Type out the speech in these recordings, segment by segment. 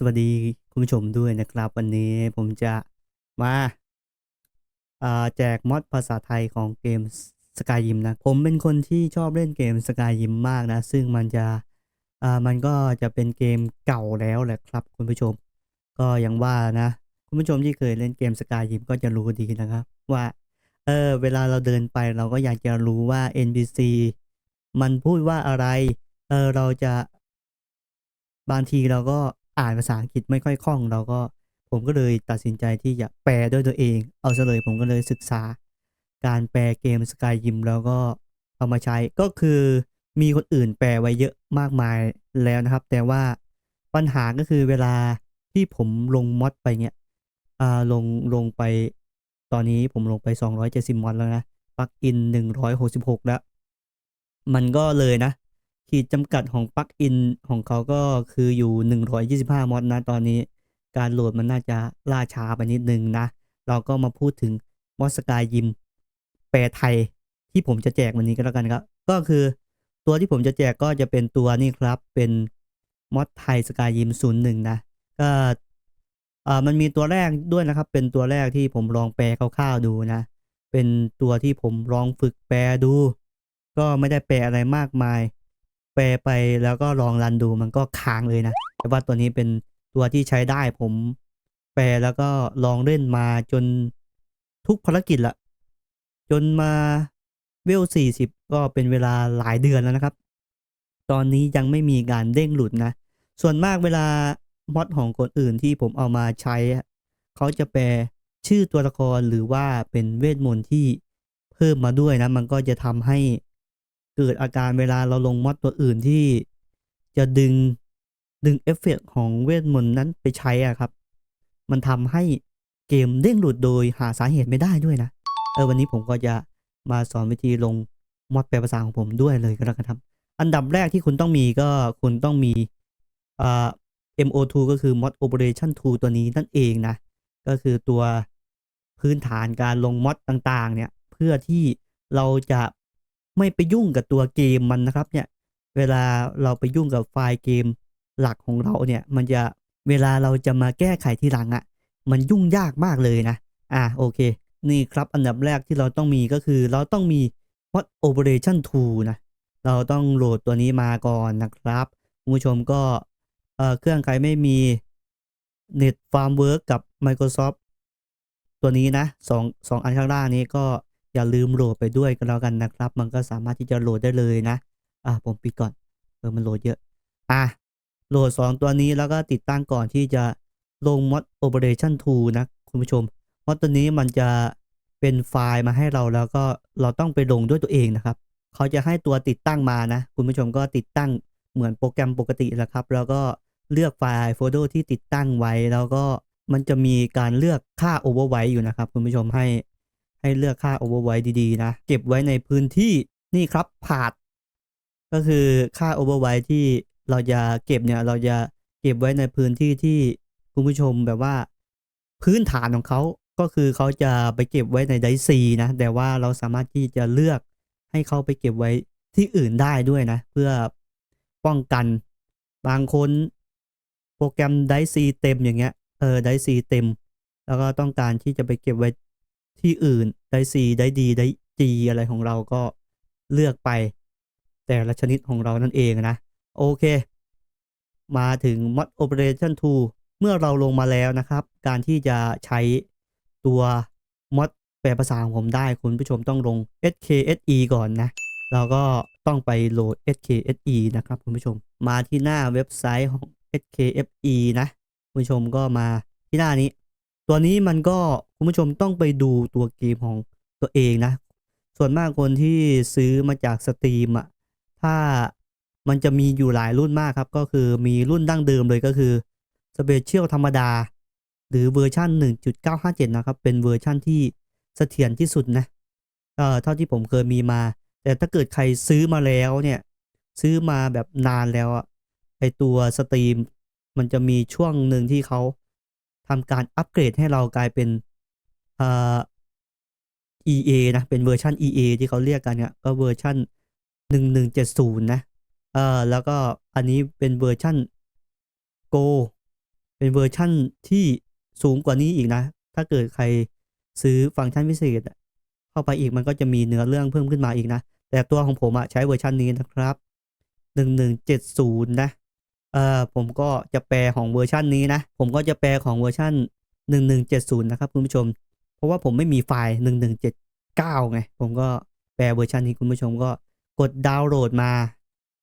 สวัสดีคุณผู้ชมด้วยนะครับ วันนี้ผมจะมาาแจกมอดภาษาไทยของเกมสกายยิมนะ ผมเป็นคนที่ชอบเล่นเกมสกายยิมมากนะ ซึ่งมันจะมันก็จะเป็นเกมเก่าแล้วแหละครับ คุณผู้ชม ก็อย่างว่านะ คุณผู้ชมที่เคยเล่นเกมสกายยิมก็จะรู้ดีนะครับ ว่าเออเวลาเราเดินไปเราก็อยากจะรู้ว่า NPC มันพูดว่าอะไรเออเราจะบางทีเราก็ อ่านภาษาอังกฤษไม่ค่อยคล่อง เราก็ผมก็เลยตัดสินใจที่จะแปลด้วยตัวเอง เอาซะเลยผมก็เลยศึกษา การแปลเกม Skyrim แล้วก็เอามาใช้ก็คือมีคนอื่นแปลไว้เยอะมากมายแล้วนะครับ แต่ว่าปัญหาก็คือเวลาที่ผมลงมอดไปเนี่ยอ่าลงลงไปตอนนี้ผมลงไป 270มอดแล้วนะปลักอิน 166 แล้ว มันก็เลยนะ ขีดจำกัดของปลั๊กอินของเขาก็คืออยู่ 125 มอดนะตอนนี้การโหลดมันน่าจะล่าช้าไปนิดนึงนะ เราก็มาพูดถึงมอดสกายยิมแปลไทยที่ผมจะแจกวันนี้ก็แล้วกันครับ ก็คือตัวที่ผมจะแจกก็จะเป็นตัวนี้ครับเป็นมอดไทยสกายยิม01นะ ก็อ่ามันมีตัวแรกด้วยนะครับ เป็นตัวแรกที่ผมลองแปลคร่าวๆดูนะ เป็นตัวที่ผมลองฝึกแปลดู ก็ไม่ได้แปลอะไรมากมาย ปไปแล้วก็ลองรันดูมันก็ค้างเลยนะ แต่ว่าตัวนี้เป็นตัวที่ใช้ได้ผมแปลแล้วก็ลองเล่นมาจนทุกภารกิจละ จนมาเวล 40 ก็เป็นเวลาหลายเดือนแล้วนะครับ ตอนนี้ยังไม่มีการเด้งหลุดนะ ส่วนมากเวลามอดของคนอื่นที่ผมเอามาใช้ เขาจะแปลชื่อตัวละครหรือว่าเป็นเวทมนต์ที่เพิ่มมาด้วยนะ มันก็จะทำให้ เกิดอาการเวลาเราลงมอดตัวอื่นที่จะดึงดึงเอฟเฟกต์ของเวทมนต์นั้นไปใช้อะครับ มันทำให้เกมเด้งหลุดโดยหาสาเหตุไม่ได้ด้วยนะ เออวันนี้ผมก็จะมาสอนวิธีลงมอดแปลภาษาของผมด้วยเลยก็แล้วกันครับ อันดับแรกที่คุณต้องมีก็คุณต้องมีอ่า MO2 ก็คือ Mod Operation Tool ตัวนี้นั่นเองนะ ก็คือตัวพื้นฐานการลงมอดต่างๆ เนี่ย เพื่อที่เราจะ ไม่ไปยุ่งกับตัวเกมมันนะครับเนี่ยเวลาเราไปยุ่งกับไฟล์เกมหลักของเราเนี่ยมันจะเวลาเราจะมาแก้ไขทีหลังอะ่ะมันยุ่งยากมากเลยนะ อะโอเค นี่ครับอันดับแรกที่เราต้องมีก็คือเราต้องมี Mod Operation Tool นะ เราต้องโหลดตัวนี้มาก่อนนะครับคุณผู้ชมก็เอ่อเครื่องใครไม่มี Net Farmwork กับ Microsoft ตัวนี้นะสองสองอันข้างล่างนี้ก็ อย่าลืมโหลดไปด้วยกันแล้วกันนะครับ มันก็สามารถที่จะโหลดได้เลยนะ อะผมปิดก่อนเออมันโหลดเยอะ อะโหลด 2 ตัวนี้แล้วก็ติดตั้งก่อนที่จะลง Mod Operation Tool นะ คุณผู้ชมมอดตัวนี้มันจะเป็นไฟล์มาให้เราแล้วก็เราต้องไปลงด้วยตัวเองนะครับ เขาจะให้ตัวติดตั้งมานะ คุณผู้ชมก็ติดตั้งเหมือนโปรแกรมปกติแหละครับ แล้วก็เลือกไฟล์โฟลเดอร์ที่ติดตั้งไว้ แล้วก็มันจะมีการเลือกค่า overwrite อยู่นะครับ คุณผู้ชมให้ ให้เลือกค่า overwrite ดีๆนะ เก็บไว้ในพื้นที่นี่ครับผาดก็คือค่า overwrite ที่เราจะเก็บเนี่ยเราจะเก็บไว้ในพื้นที่ที่คุณผู้ชมแบบว่า พื้นฐานของเขาก็คือเขาจะไปเก็บไว้ในไดซีนะแต่ว่าเราสามารถที่จะเลือกให้เขาไปเก็บไว้ที่อื่นได้ด้วยนะ เพื่อป้องกันบางคนโปรแกรมไดซีเต็มอย่างเงี้ยเออไดซีเต็ม แล้วก็ต้องการที่จะไปเก็บไว้ ที่อื่นไดซีไดดีไดจีอะไรของเราก็เลือกไป แต่ละชนิดของเรานั่นเองนะ โอเค มาถึง Mod Operation Tool เมื่อเราลงมาแล้วนะครับ การที่จะใช้ตัว Mod แปลภาษาของผมได้คุณผู้ชมต้องลง skse ก่อนนะเราก็ต้องไปโหลด skse นะครับคุณผู้ชม มาที่หน้าเว็บไซต์ของ skfe นะ คุณผู้ชมก็มาที่หน้านี้ ตัวนี้มันก็ คุณผู้ชมต้องไปดูตัวเกมของตัวเองนะ ส่วนมากคนที่ซื้อมาจากสตรีมอะถ้ามันจะมีอยู่หลายรุ่นมากครับ ก็คือมีรุ่นดั้งเดิมเลยก็คือ Special ธรรมดา หรือเวอร์ชัน1.957 นะครับ เป็นเวอร์ชันที่เสถียรที่สุดนะเอ่อเท่าที่ผมเคยมีมา แต่ถ้าเกิดใครซื้อมาแล้วเนี่ย ซื้อมาแบบนานแล้วอะไอตัวสตรีมมันจะมีช่วงหนึ่งที่เขาทำการอัปเกรดให้เรากลายเป็น อ่อ EA นะ เป็นเวอร์ชัน EA ที่เขาเรียกกันเนี่ยก็เวอร์ชัน1170นะเออแล้วก็อันนี้เป็นเวอร์ชัน Go เป็นเวอร์ชั่นที่สูงกว่านี้อีกนะ ถ้าเกิดใครซื้อฟังก์ชันพิเศษเข้าไปอีกมันก็จะมีเนื้อเรื่องเพิ่มขึ้นมาอีกนะ แต่ตัวของผมอะใช้เวอร์ชันนี้นะครับ 1170 นะ เอ่อผมก็จะแปลของเวอร์ชันนี้นะ ผมก็จะแปลของเวอร์ชัน1170 นะครับคุณผู้ชม เพราะว่าผมไม่มีไฟล์ 1179 ไง ผมก็แปลเวอร์ชันนี้คุณผู้ชมก็กดดาวน์โหลดมา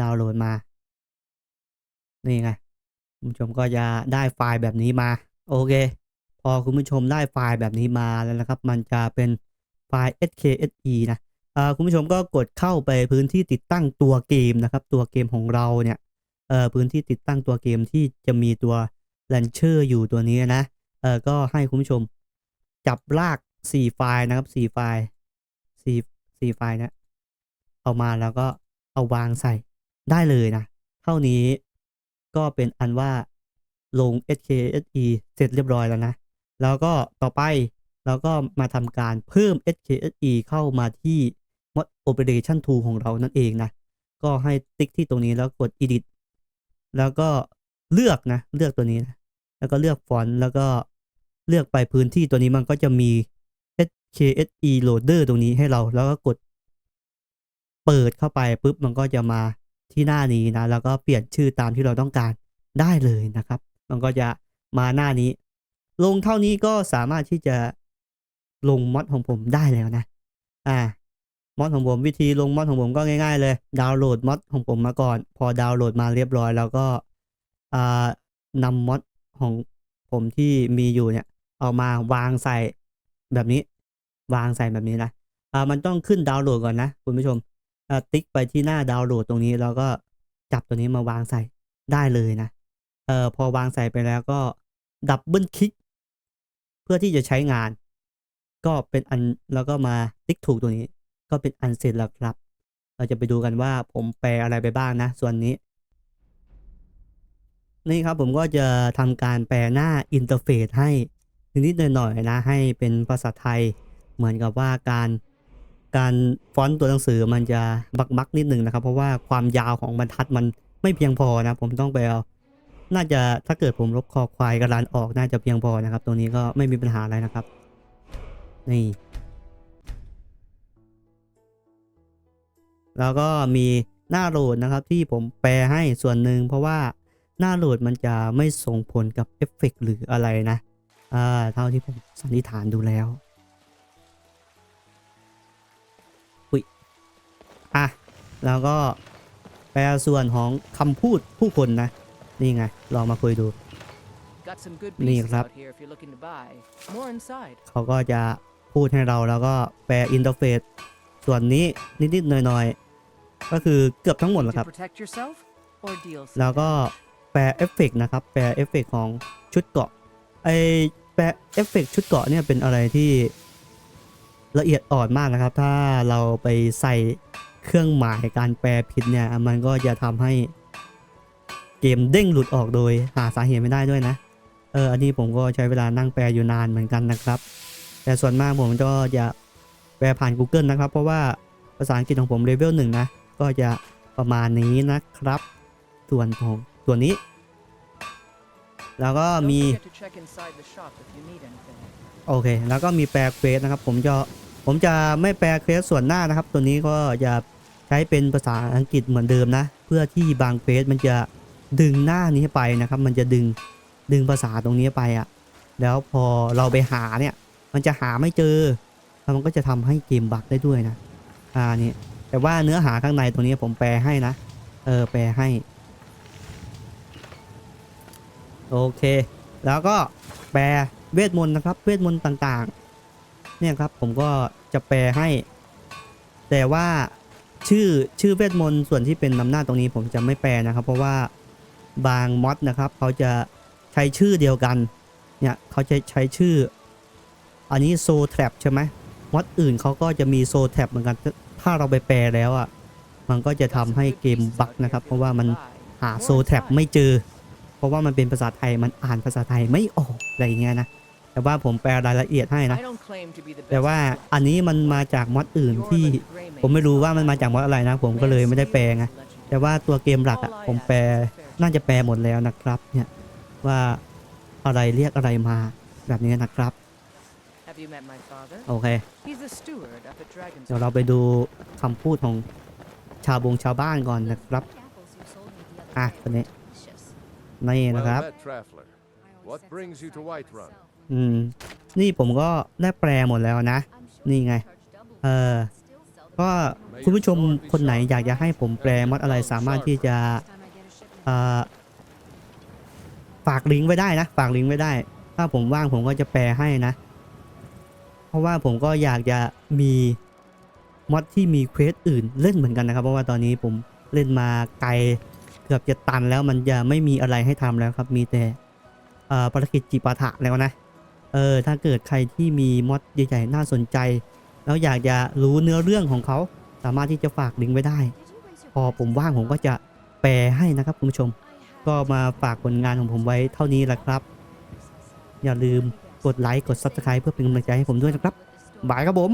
ดาวน์โหลดมา นี่ไง คุณผู้ชมก็จะได้ไฟล์แบบนี้มา โอเค พอคุณผู้ชมได้ไฟล์แบบนี้มาแล้วนะครับ มันจะเป็นไฟล์ skse นะอ่าคุณผู้ชมก็กดเข้าไปพื้นที่ติดตั้งตัวเกมนะครับ ตัวเกมของเราเนี่ยเอ่อพื้นที่ติดตั้งตัวเกมที่จะมีตัว launcher อยู่ตัวนี้นะเอ่อก็ให้คุณผู้ชม จับลาก4ไฟล์นะครับ4ไฟล์4 4ไฟล์นะเอามาแล้วก็เอาวางใส่ได้เลยนะ เท่านี้ก็เป็นอันว่าลง skse เสร็จเรียบร้อยแล้วนะ แล้วก็ต่อไปเราก็มาทำการเพิ่ม skse เข้ามาที่ mod operation tool ของเรานั่นเองนะ ก็ให้ติ๊กที่ตรงนี้แล้วกด edit แล้วก็เลือกนะ เลือกตัวนี้นะ แล้วก็เลือกฟอนต์แล้วก็ เลือกไปพื้นที่ตัวนี้มันก็จะมี skse loader ตรงนี้ให้เราแล้วก็กด เปิดเข้าไปปุ๊บมันก็จะมาที่หน้านี้นะ แล้วก็เปลี่ยนชื่อตามที่เราต้องการได้เลยนะครับ มันก็จะมาหน้านี้ ลงเท่านี้ก็สามารถที่จะลงมอดของผมได้แล้วนะ อ่ามอดของผมวิธีลงมอดของผมก็ง่ายๆเลย ดาวน์โหลดมอดของผมมาก่อน พอดาวน์โหลดมาเรียบร้อย แล้วก็อ่านำมอดของผมที่มีอยู่เนี่ย เอามาวางใส่แบบนี้ วางใส่แบบนี้นะอ่ามันต้องขึ้นดาวน์โหลดก่อนนะคุณผู้ชมอ่าติ๊กไปที่หน้าดาวน์โหลดตรงนี้แล้วก็จับตัวนี้มาวางใส่ได้เลยนะเอ่อพอวางใส่ไปแล้วก็ดับเบิลคลิกเพื่อที่จะใช้งาน ก็เป็นอันแล้วก็มาติ๊กถูกตัวนี้ ก็เป็นอันเสร็จแล้วครับ เราจะไปดูกันว่าผมแปลอะไรไปบ้างนะ ส่วนนี้ นี่ครับผมก็จะทำการแปลหน้าอินเทอร์เฟซให้ นิดๆหน่อยๆนะ ให้เป็นภาษาไทย เหมือนกับว่าการการฟอนต์ตัวหนังสือมันจะบักบักๆนิดหนึ่งนะครับ เพราะว่าความยาวของบรรทัดมันไม่เพียงพอนะ ผมต้องไปเอาน่าจะถ้าเกิดผมลบคอควายกระดานออกน่าจะเพียงพอนะครับ ตรงนี้ก็ไม่มีปัญหาอะไรนะครับ นี่ แล้วก็มีหน้าโหลดนะครับที่ผมแปลให้ส่วนหนึ่งเพราะว่าหน้าโหลดมันจะไม่ส่งผลกับเอฟเฟกต์หรืออะไรนะ อ่าเท่าที่ผมสันนิษฐานดูแล้วอุ้ยอะแล้วก็แปลส่วนของคำพูดผู้คนนะ นี่ไง ลองมาคุยดู Got some good นี่ pieces ครับ out here if you're looking to buy. More inside. เขาก็จะพูดให้เราแล้วก็แปลอินเทอร์เฟซส่วนนี้นิดๆหน่อยๆ ก็คือเกือบทั้งหมดแห To ละครับ protect yourself or deal แล้วก็แปลเอฟเฟกต์นะครับ แปลเอฟเฟกต์ของชุดเกาะ ไอแปลเอฟเฟกต์ชุดเกาะเนี่ยเป็นอะไรที่ละเอียดอ่อนมากนะครับ ถ้าเราไปใส่เครื่องหมายการแปลผิดเนี่ย มันก็จะทำให้เกมเด้งหลุดออกโดยหาสาเหตุไม่ได้ด้วยนะ เออ อันนี้ผมก็ใช้เวลานั่งแปลอยู่นานเหมือนกันนะครับ แต่ส่วนมากผมก็จะแปลผ่าน Google นะครับ เพราะว่าภาษาอังกฤษของผมเลเวลหนึ่งนะ ก็จะประมาณนี้นะครับ ส่วนของตัวนี้ แล้วก็ Don't มี forget to check inside the shop if you need anything. โอเค แล้วก็มีแปลเควสนะครับ ผมจะผมจะไม่แปลเควสส่วนหน้านะครับ ตัวนี้ก็จะใช้เป็นภาษาอังกฤษเหมือนเดิมนะ เพื่อที่บางเควสมันจะดึงหน้านี้ไปนะครับ มันจะดึงดึงภาษาตรงนี้ไปอะ่ะ แล้วพอเราไปหาเนี่ย มันจะหาไม่เจอแล้วมันก็จะทำให้เกมบั๊กได้ด้วยนะ อ่านี่แต่ว่าเนื้อหาข้างในตรงนี้ผมแปลให้นะ เออแปลให้ โอเค แล้วก็แปลเวทมนต์นะครับ เวทมนต์ต่างๆ เนี่ยครับผมก็จะแปลให้ แต่ว่าชื่อชื่อเวทมนต์ส่วนที่เป็นนำหน้าตรงนี้ผมจะไม่แปลนะครับ เพราะว่าบางมอดนะครับเขาจะใช้ชื่อเดียวกัน เนี่ยเขาจะใช้ชื่อ อันนี้โซแทรปใช่ไหมมอดอื่นเขาก็จะมีโซแทรปเหมือนกัน ถ้าเราไปแปลแล้วอะมันก็จะทำให้เกมบั๊กนะครับ เพราะว่ามันหาโซแทรปไม่เจอ เพราะว่ามันเป็นภาษาไทยมันอ่านภาษาไทยไม่ออกอะไรอย่างเงี้ยนะแต่ว่าผมแปลรายละเอียดให้นะ I don't claim to be the แต่ best ว่า at this. อันนี้มันมาจากมอดอื่น You're ที่ the gray ผมไม่รู้ว่ามันมา maze จากมอดอะไรนะ ผมก็เลยไม่ได้แปลไงแต่ว่าตัวเกมหลักอะผมแปลน่าจะแปลหมดแล้วนะครับเนี่ยว่าอะไรเรียกอะไรมาแบบนี้นะครับ Have you met my father? โอเค He's a steward up at Dragon's เดี๋ยวเราไปดูคำพูดของชาวบงชาวบ้านก่อนนะครับอะคนนี้ นี่นะครับ Well met, traveler. What brings you to Whiterun? อืม นี่ผมก็ได้แปลหมดแล้วนะ นี่ไง เออก็คุณผู้ชมคนไหนอยากจะให้ผมแปลมดอะไรสามารถที่จะเอ่อฝากลิงก์ไว้ได้นะ ฝากลิงก์ไว้ได้ ถ้าผมว่างผมก็จะแปลให้นะ เพราะว่าผมก็อยากจะมีมอดที่มีเควสอื่นเล่นเหมือนกันนะครับ เพราะว่าตอนนี้ผมเล่นมาไกล เกือบจะตันแล้วมันจะไม่มีอะไรให้ทำแล้วครับ มีแต่ภารกิจจิปาถะแล้วนะ เออ ถ้าเกิดใครที่มีมอดใหญ่ๆน่าสนใจ แล้วอยากจะรู้เนื้อเรื่องของเขาสามารถที่จะฝากลิงก์ไว้ได้ พอผมว่างผมก็จะแปลให้นะครับคุณผู้ชม ก็มาฝากผลงานของผมไว้เท่านี้แหละครับ อย่าลืมกดไลค์กด Subscribe เพื่อเป็นกำลังใจให้ผมด้วยนะครับบายครับผม